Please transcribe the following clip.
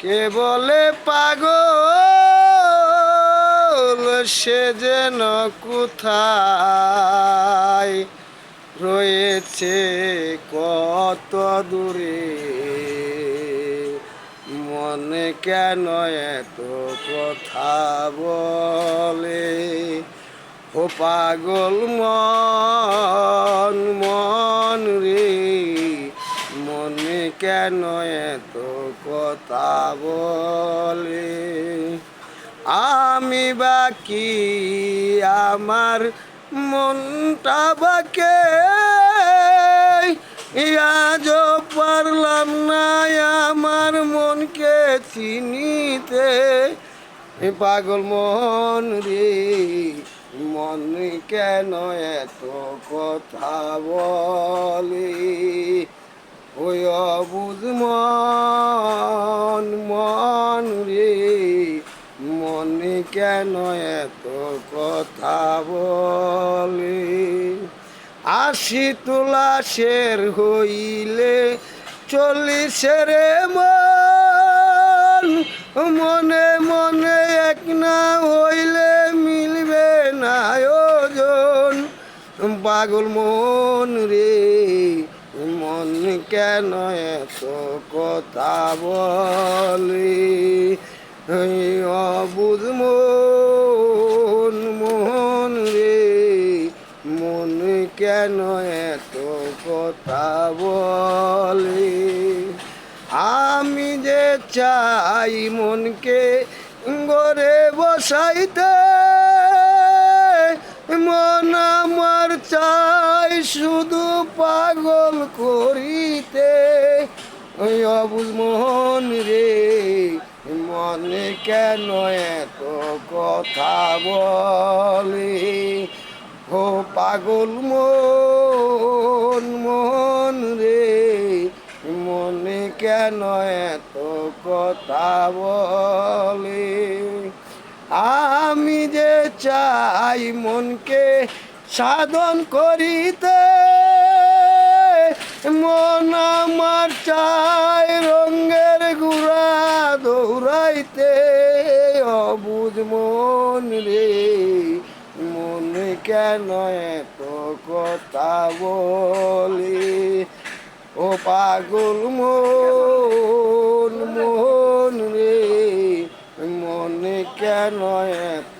কে বলে পাগল সে যেন কোথায়? রয়েছে কত দূরে? মনে কেন এত কথা বলে? ও পাগল মন মন রে। মনে কেন এত কথা বলে? আমি বাকি আমার মনটা বাকে। আজ পারলাম না আমার মনকে চিনিতে। পাগল মন রে, মন কেন এত কথা বলে? মন মন রে, মনে কেন এত কথা বলে? আশি তোলা শের হইলে চল্লিশের মন, মনে মনে এক না হইলে মিলবে না ওজন। পাগল মন রে মন কেন এত কথা বলি? অবুধ মন মন রে, মন কেন এত কথা বলি? আমি যে চাই মনকে গড়ে বসাইতে মন আমার চাই শুধু পাগল করিতে। ওই অবুজ মোহন রে, মনে কেন এত কথা বলে? ও পাগল মন মন রে, মনে কেন এত কথা বলে? চাই মনকে সাধন করিতে। মন আমার চাই রঙ্গের গুড়া দৌড়াইতে। অবুঝ মন রে, মনে কেন এত কথা বলি? ও পাগল মন মন রে, মনে কেন এত